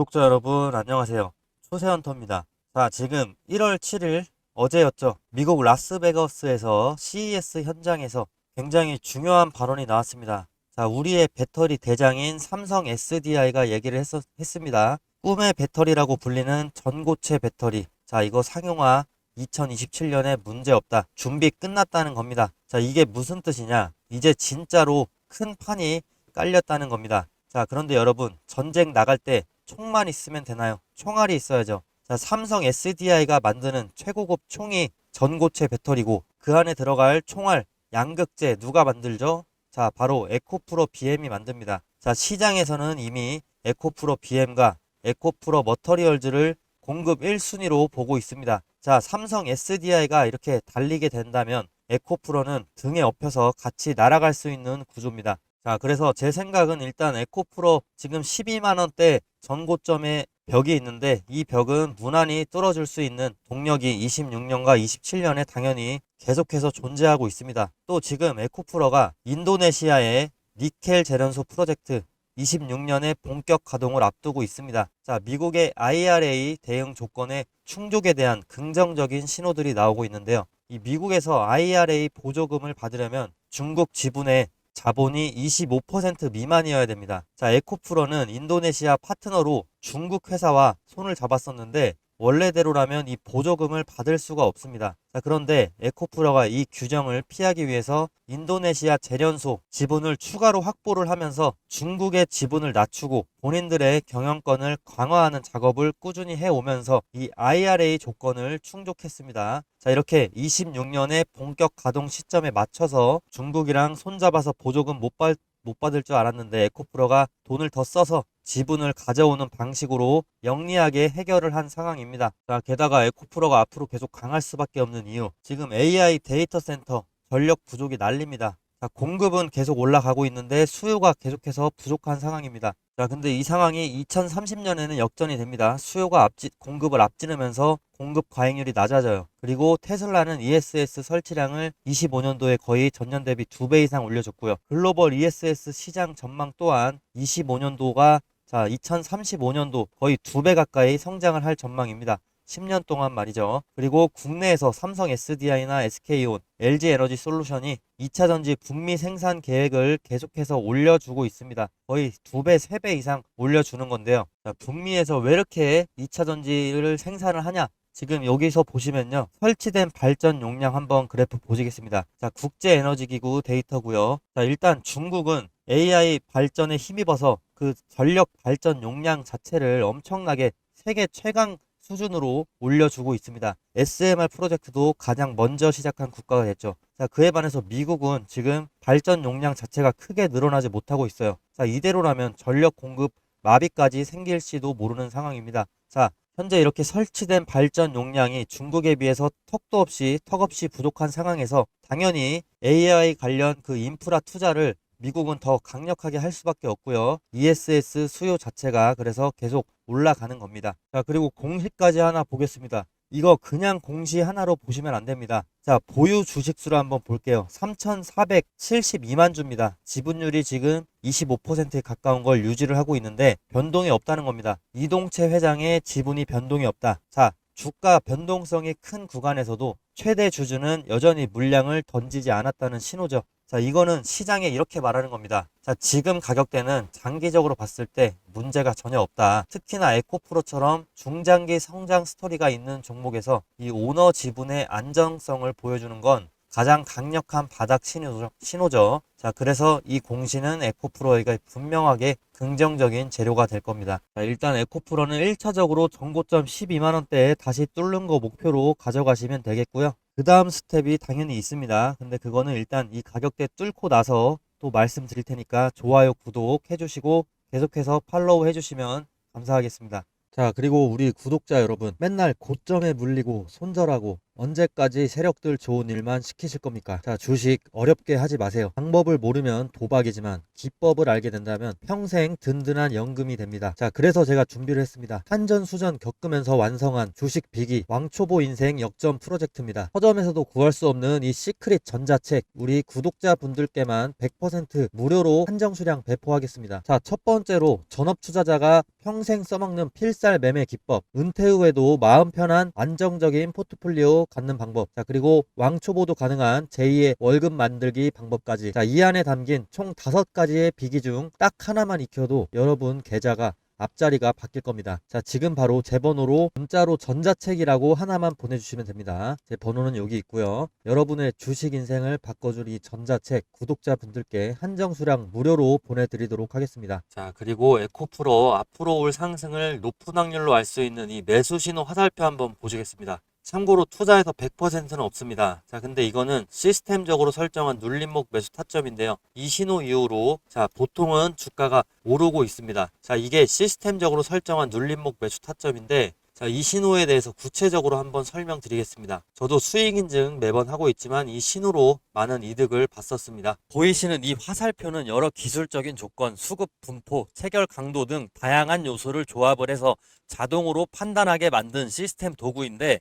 구독자 여러분 안녕하세요. 초세헌터입니다. 자, 지금 1월 7일 어제였죠. 미국 라스베가스에서 CES 현장에서 굉장히 중요한 발언이 나왔습니다. 자, 우리의 배터리 대장인 삼성 SDI가 얘기를 했었, 했습니다. 꿈의 배터리라고 불리는 전고체 배터리. 자, 이거 상용화 2027년에 문제 없다. 준비 끝났다는 겁니다. 자, 이게 무슨 뜻이냐? 이제 진짜로 큰 판이 깔렸다는 겁니다. 자, 그런데 여러분, 전쟁 나갈 때 총만 있으면 되나요? 총알이 있어야죠. 자, 삼성 SDI가 만드는 최고급 총이 전고체 배터리고 그 안에 들어갈 총알, 양극재 누가 만들죠? 자, 바로 에코프로 BM이 만듭니다. 자, 시장에서는 이미 에코프로 BM과 에코프로 머터리얼즈를 공급 1순위로 보고 있습니다. 자, 삼성 SDI가 이렇게 달리게 된다면 에코프로는 등에 업혀서 같이 날아갈 수 있는 구조입니다. 자, 그래서 제 생각은 일단 에코프로 지금 12만원대 전고점에 벽이 있는데 이 벽은 무난히 뚫어줄 수 있는 동력이 26년과 27년에 당연히 계속해서 존재하고 있습니다. 또 지금 에코프로가 인도네시아의 니켈 재련소 프로젝트 26년에 본격 가동을 앞두고 있습니다. 자, 미국의 IRA 대응 조건의 충족에 대한 긍정적인 신호들이 나오고 있는데요. 이 미국에서 IRA 보조금을 받으려면 중국 지분의 자본이 25% 미만이어야 됩니다. 자, 에코프로는 인도네시아 파트너로 중국 회사와 손을 잡았었는데 원래대로라면 이 보조금을 받을 수가 없습니다. 자, 그런데 에코프로가 이 규정을 피하기 위해서 인도네시아 재련소 지분을 추가로 확보를 하면서 중국의 지분을 낮추고 본인들의 경영권을 강화하는 작업을 꾸준히 해오면서 이 IRA 조건을 충족했습니다. 자, 이렇게 26년의 본격 가동 시점에 맞춰서 중국이랑 손잡아서 보조금 못 받, 못 받을 줄 알았는데 에코프로가 돈을 더 써서 지분을 가져오는 방식으로 영리하게 해결을 한 상황입니다. 자, 게다가 에코프로가 앞으로 계속 강할 수밖에 없는 이유. 지금 AI 데이터 센터 전력 부족이 난립니다. 자, 공급은 계속 올라가고 있는데 수요가 계속해서 부족한 상황입니다. 자, 근데 이 상황이 2030년에는 역전이 됩니다. 수요가 앞지, 공급을 앞지르면서 공급 과잉률이 낮아져요. 그리고 테슬라는 ESS 설치량을 25년도에 거의 전년 대비 2배 이상 올려줬고요. 글로벌 ESS 시장 전망 또한 25년도가 자, 2035년도 거의 2배 가까이 성장을 할 전망입니다. 10년 동안 말이죠. 그리고 국내에서 삼성 SDI나 SK온, LG 에너지 솔루션이 2차 전지 북미 생산 계획을 계속해서 올려주고 있습니다. 거의 2배, 3배 이상 올려주는 건데요. 자, 북미에서 왜 이렇게 2차 전지를 생산을 하냐? 지금 여기서 보시면요. 설치된 발전 용량 한번 그래프 보시겠습니다. 자, 국제에너지기구 데이터고요. 자, 일단 중국은 AI 발전에 힘입어서 그 전력 발전 용량 자체를 엄청나게 세계 최강 수준으로 올려주고 있습니다. SMR 프로젝트도 가장 먼저 시작한 국가가 됐죠. 자, 그에 반해서 미국은 지금 발전 용량 자체가 크게 늘어나지 못하고 있어요. 자, 이대로라면 전력 공급 마비까지 생길지도 모르는 상황입니다. 자, 현재 이렇게 설치된 발전 용량이 중국에 비해서 턱도 없이 턱없이 부족한 상황에서 당연히 AI 관련 그 인프라 투자를 미국은 더 강력하게 할 수밖에 없고요. ESS 수요 자체가 그래서 계속 올라가는 겁니다. 자, 그리고 공시까지 하나 보겠습니다. 이거 그냥 공시 하나로 보시면 안 됩니다. 자, 보유 주식수를 한번 볼게요. 3,472만 주입니다. 지분율이 지금 25%에 가까운 걸 유지를 하고 있는데 변동이 없다는 겁니다. 이동채 회장의 지분이 변동이 없다. 자, 주가 변동성이 큰 구간에서도 최대 주주는 여전히 물량을 던지지 않았다는 신호죠. 자, 이거는 시장에 이렇게 말하는 겁니다. 자, 지금 가격대는 장기적으로 봤을 때 문제가 전혀 없다. 특히나 에코프로처럼 중장기 성장 스토리가 있는 종목에서 이 오너 지분의 안정성을 보여주는 건 가장 강력한 바닥 신호죠. 신호죠. 자, 그래서 이 공시는 에코프로에게 분명하게 긍정적인 재료가 될 겁니다. 자, 일단 에코프로는 1차적으로 전고점 12만원대에 다시 뚫는 거 목표로 가져가시면 되겠고요. 그 다음 스텝이 당연히 있습니다. 근데 그거는 일단 이 가격대 뚫고 나서 또 말씀드릴 테니까 좋아요, 구독 해주시고 계속해서 팔로우 해주시면 감사하겠습니다. 자, 그리고 우리 구독자 여러분, 맨날 고점에 물리고 손절하고 언제까지 세력들 좋은 일만 시키실 겁니까? 자, 주식 어렵게 하지 마세요. 방법을 모르면 도박이지만 기법을 알게 된다면 평생 든든한 연금이 됩니다. 자, 그래서 제가 준비를 했습니다. 한전 수전 겪으면서 완성한 주식 비기 왕초보 인생 역전 프로젝트입니다. 서점에서도 구할 수 없는 이 시크릿 전자책 우리 구독자분들께만 100% 무료로 한정 수량 배포하겠습니다. 자, 첫 번째로 전업 투자자가 평생 써먹는 필살 매매 기법, 은퇴 후에도 마음 편한 안정적인 포트폴리오 갖는 방법. 자, 그리고 왕초보도 가능한 제2의 월급 만들기 방법까지. 자, 이 안에 담긴 총 다섯 가지의 비기 중 딱 하나만 익혀도 여러분 계좌가 앞자리가 바뀔 겁니다. 자, 지금 바로 제 번호로 문자로 전자책이라고 하나만 보내주시면 됩니다. 제 번호는 여기 있고요. 여러분의 주식 인생을 바꿔줄 이 전자책 구독자분들께 한정 수량 무료로 보내드리도록 하겠습니다. 자, 그리고 에코프로 앞으로 올 상승을 높은 확률로 알 수 있는 이 매수 신호 화살표 한번 보시겠습니다. 참고로 투자에서 100%는 없습니다. 자, 근데 이거는 시스템적으로 설정한 눌림목 매수 타점인데요. 이 신호 이후로 자, 보통은 주가가 오르고 있습니다. 자, 이게 시스템적으로 설정한 눌림목 매수 타점인데 자, 이 신호에 대해서 구체적으로 한번 설명드리겠습니다. 저도 수익 인증 매번 하고 있지만 이 신호로 많은 이득을 봤었습니다. 보이시는 이 화살표는 여러 기술적인 조건, 수급 분포, 체결 강도 등 다양한 요소를 조합을 해서 자동으로 판단하게 만든 시스템 도구인데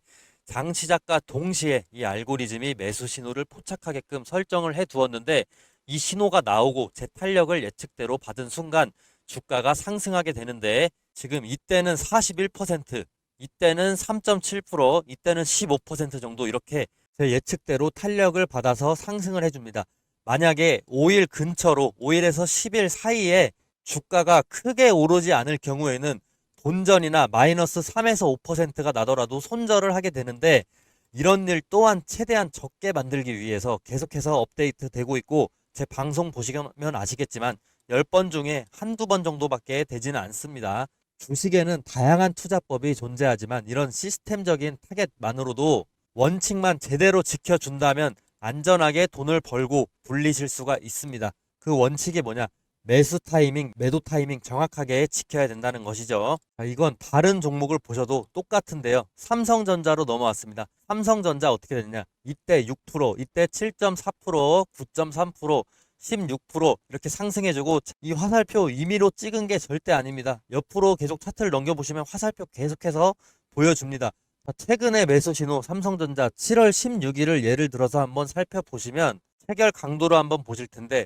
장 시작과 동시에 이 알고리즘이 매수 신호를 포착하게끔 설정을 해 두었는데 이 신호가 나오고 제 탄력을 예측대로 받은 순간 주가가 상승하게 되는데 지금 이때는 41%, 이때는 3.7%, 이때는 15% 정도 이렇게 제 예측대로 탄력을 받아서 상승을 해줍니다. 만약에 5일 근처로 5일에서 10일 사이에 주가가 크게 오르지 않을 경우에는 본전이나 마이너스 3에서 5%가 나더라도 손절을 하게 되는데 이런 일 또한 최대한 적게 만들기 위해서 계속해서 업데이트 되고 있고 제 방송 보시면 아시겠지만 10번 중에 한두 번 정도밖에 되지는 않습니다. 주식에는 다양한 투자법이 존재하지만 이런 시스템적인 타겟만으로도 원칙만 제대로 지켜준다면 안전하게 돈을 벌고 불리실 수가 있습니다. 그 원칙이 뭐냐? 매수 타이밍, 매도 타이밍 정확하게 지켜야 된다는 것이죠. 자, 이건 다른 종목을 보셔도 똑같은데요. 삼성전자로 넘어왔습니다. 삼성전자 어떻게 됐냐? 이때 6%, 이때 7.4%, 9.3%, 16% 이렇게 상승해주고 이 화살표 임의로 찍은 게 절대 아닙니다. 옆으로 계속 차트를 넘겨보시면 화살표 계속해서 보여줍니다. 자, 최근의 매수 신호 삼성전자 7월 16일을 예를 들어서 한번 살펴보시면 체결 강도로 한번 보실 텐데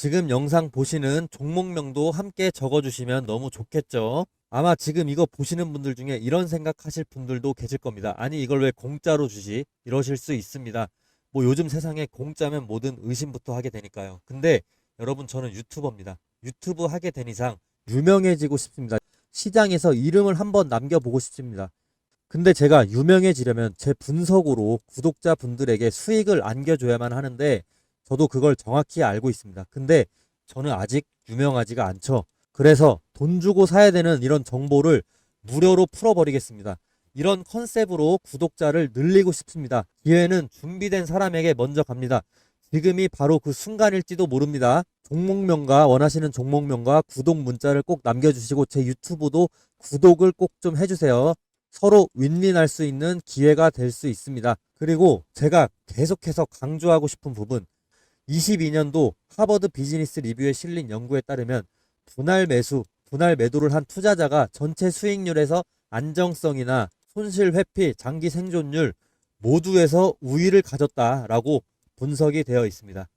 지금 영상 보시는 종목명도 함께 적어주시면 너무 좋겠죠. 아마 지금 이거 보시는 분들 중에 이런 생각하실 분들도 계실 겁니다. 아니 이걸 왜 공짜로 주지? 이러실 수 있습니다. 뭐 요즘 세상에 공짜면 뭐든 의심부터 하게 되니까요. 근데 여러분 저는 유튜버입니다. 유튜브 하게 된 이상 유명해지고 싶습니다. 시장에서 이름을 한번 남겨보고 싶습니다. 근데 제가 유명해지려면 제 분석으로 구독자분들에게 수익을 안겨줘야만 하는데 저도 그걸 정확히 알고 있습니다. 근데 저는 아직 유명하지가 않죠. 그래서 돈 주고 사야 되는 이런 정보를 무료로 풀어버리겠습니다. 이런 컨셉으로 구독자를 늘리고 싶습니다. 기회는 준비된 사람에게 먼저 갑니다. 지금이 바로 그 순간일지도 모릅니다. 종목명과 원하시는 종목명과 구독 문자를 꼭 남겨주시고 제 유튜브도 구독을 꼭 좀 해주세요. 서로 윈윈할 수 있는 기회가 될 수 있습니다. 그리고 제가 계속해서 강조하고 싶은 부분 22년도 하버드 비즈니스 리뷰에 실린 연구에 따르면 분할 매수, 분할 매도를 한 투자자가 전체 수익률에서 안정성이나 손실 회피, 장기 생존율 모두에서 우위를 가졌다라고 분석이 되어 있습니다.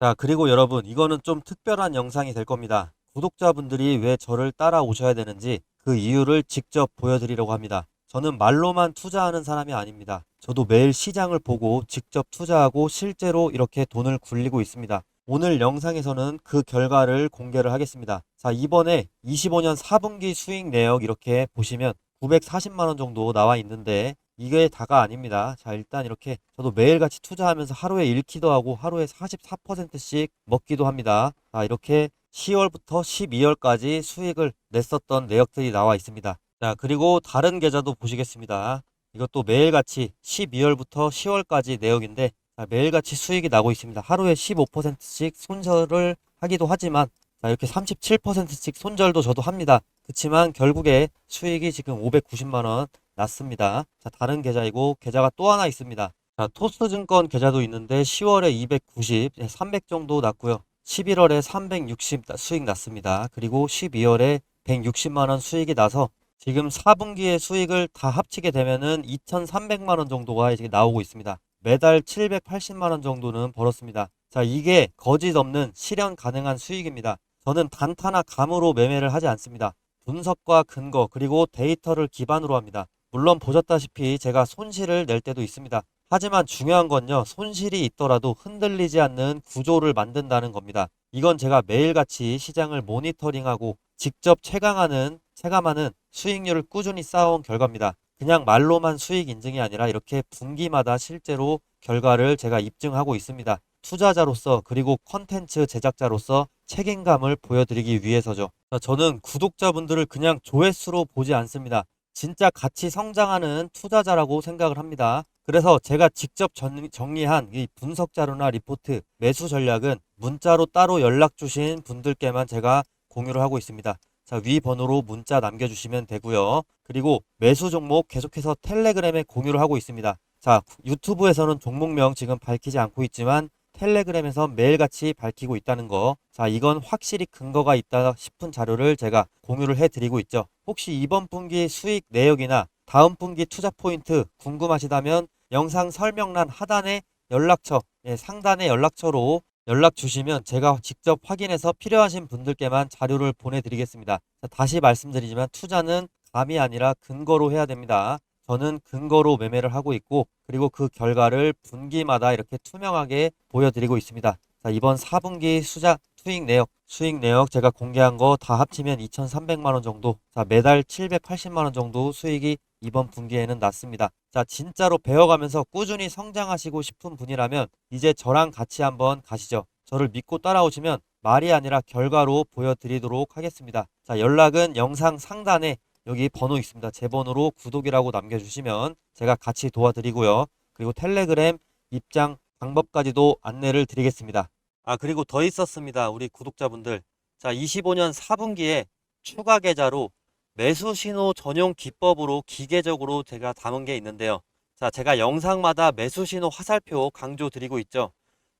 자, 그리고 여러분, 이거는 좀 특별한 영상이 될 겁니다. 구독자분들이 왜 저를 따라오셔야 되는지 그 이유를 직접 보여드리려고 합니다. 저는 말로만 투자하는 사람이 아닙니다. 저도 매일 시장을 보고 직접 투자하고 실제로 이렇게 돈을 굴리고 있습니다. 오늘 영상에서는 그 결과를 공개를 하겠습니다. 자, 이번에 25년 4분기 수익 내역 이렇게 보시면 940만원 정도 나와 있는데 이게 다가 아닙니다. 자, 일단 이렇게 저도 매일같이 투자하면서 하루에 잃기도 하고 하루에 44%씩 먹기도 합니다. 자, 이렇게 10월부터 12월까지 수익을 냈었던 내역들이 나와 있습니다. 자, 그리고 다른 계좌도 보시겠습니다. 이것도 매일같이 12월부터 10월까지 내역인데 자, 매일같이 수익이 나고 있습니다. 하루에 15%씩 손절을 하기도 하지만 자, 이렇게 37%씩 손절도 저도 합니다. 그렇지만 결국에 수익이 지금 590만원 났습니다. 자, 다른 계좌이고 계좌가 또 하나 있습니다. 자, 토스 증권 계좌도 있는데 10월에 290, 300 정도 났고요. 11월에 360 수익 났습니다. 그리고 12월에 160만 원 수익이 나서 지금 4분기의 수익을 다 합치게 되면은 2,300만 원 정도가 이제 나오고 있습니다. 매달 780만 원 정도는 벌었습니다. 자, 이게 거짓 없는 실현 가능한 수익입니다. 저는 단타나 감으로 매매를 하지 않습니다. 분석과 근거 그리고 데이터를 기반으로 합니다. 물론 보셨다시피 제가 손실을 낼 때도 있습니다. 하지만 중요한 건요, 손실이 있더라도 흔들리지 않는 구조를 만든다는 겁니다. 이건 제가 매일같이 시장을 모니터링하고 직접 체감하는, 체감하는 수익률을 꾸준히 쌓아온 결과입니다. 그냥 말로만 수익 인증이 아니라 이렇게 분기마다 실제로 결과를 제가 입증하고 있습니다. 투자자로서 그리고 컨텐츠 제작자로서 책임감을 보여드리기 위해서죠. 저는 구독자분들을 그냥 조회수로 보지 않습니다. 진짜 같이 성장하는 투자자라고 생각을 합니다. 그래서 제가 직접 전- 정리한 이 분석 자료나 리포트, 매수 전략은 문자로 따로 연락 주신 분들께만 제가 공유를 하고 있습니다. 자, 위 번호로 문자 남겨주시면 되고요. 그리고 매수 종목 계속해서 텔레그램에 공유를 하고 있습니다. 자, 유튜브에서는 종목명 지금 밝히지 않고 있지만 텔레그램에서 매일같이 밝히고 있다는 거. 자, 이건 확실히 근거가 있다 싶은 자료를 제가 공유를 해드리고 있죠. 혹시 이번 분기 수익 내역이나 다음 분기 투자 포인트 궁금하시다면 영상 설명란 하단에 연락처, 예, 상단에 연락처로 연락 주시면 제가 직접 확인해서 필요하신 분들께만 자료를 보내드리겠습니다. 자, 다시 말씀드리지만 투자는 감이 아니라 근거로 해야 됩니다. 저는 근거로 매매를 하고 있고 그리고 그 결과를 분기마다 이렇게 투명하게 보여드리고 있습니다. 자, 이번 4분기 수자 수익 내역, 수익 내역 제가 공개한 거 다 합치면 2,300만 원 정도, 자, 매달 780만 원 정도 수익이 이번 분기에는 났습니다. 자, 진짜로 배워가면서 꾸준히 성장하시고 싶은 분이라면 이제 저랑 같이 한번 가시죠. 저를 믿고 따라오시면 말이 아니라 결과로 보여드리도록 하겠습니다. 자, 연락은 영상 상단에 여기 번호 있습니다. 제 번호로 구독이라고 남겨주시면 제가 같이 도와드리고요. 그리고 텔레그램 입장 방법까지도 안내를 드리겠습니다. 아, 그리고 더 있었습니다. 우리 구독자분들. 자, 25년 4분기에 추가 계좌로 매수 신호 전용 기법으로 기계적으로 제가 담은 게 있는데요. 자, 제가 영상마다 매수 신호 화살표 강조 드리고 있죠.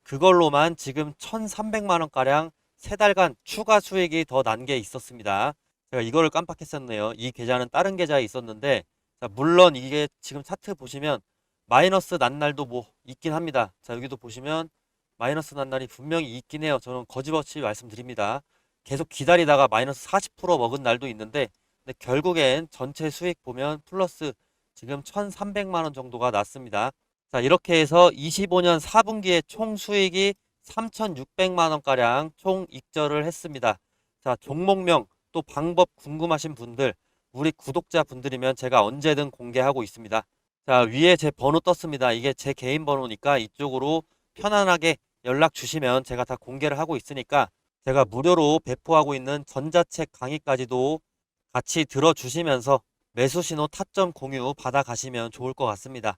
그걸로만 지금 1,300만 원가량 세 달간 추가 수익이 더 난 게 있었습니다. 제가 이거를 깜빡했었네요. 이 계좌는 다른 계좌에 있었는데, 자, 물론 이게 지금 차트 보시면 마이너스 난 날도 뭐 있긴 합니다. 자, 여기도 보시면 마이너스 난 날이 분명히 있긴 해요. 저는 거짓없이 말씀드립니다. 계속 기다리다가 마이너스 40% 먹은 날도 있는데, 근데 결국엔 전체 수익 보면 플러스 지금 1,300만 원 정도가 났습니다. 자, 이렇게 해서 25년 4분기에 총 수익이 3,600만 원가량 총 익절을 했습니다. 자, 종목명 또 방법 궁금하신 분들, 우리 구독자 분들이면 제가 언제든 공개하고 있습니다. 자, 위에 제 번호 떴습니다. 이게 제 개인 번호니까 이쪽으로 편안하게 연락 주시면 제가 다 공개를 하고 있으니까 제가 무료로 배포하고 있는 전자책 강의까지도 같이 들어주시면서 매수 신호 타점 공유 받아 가시면 좋을 것 같습니다.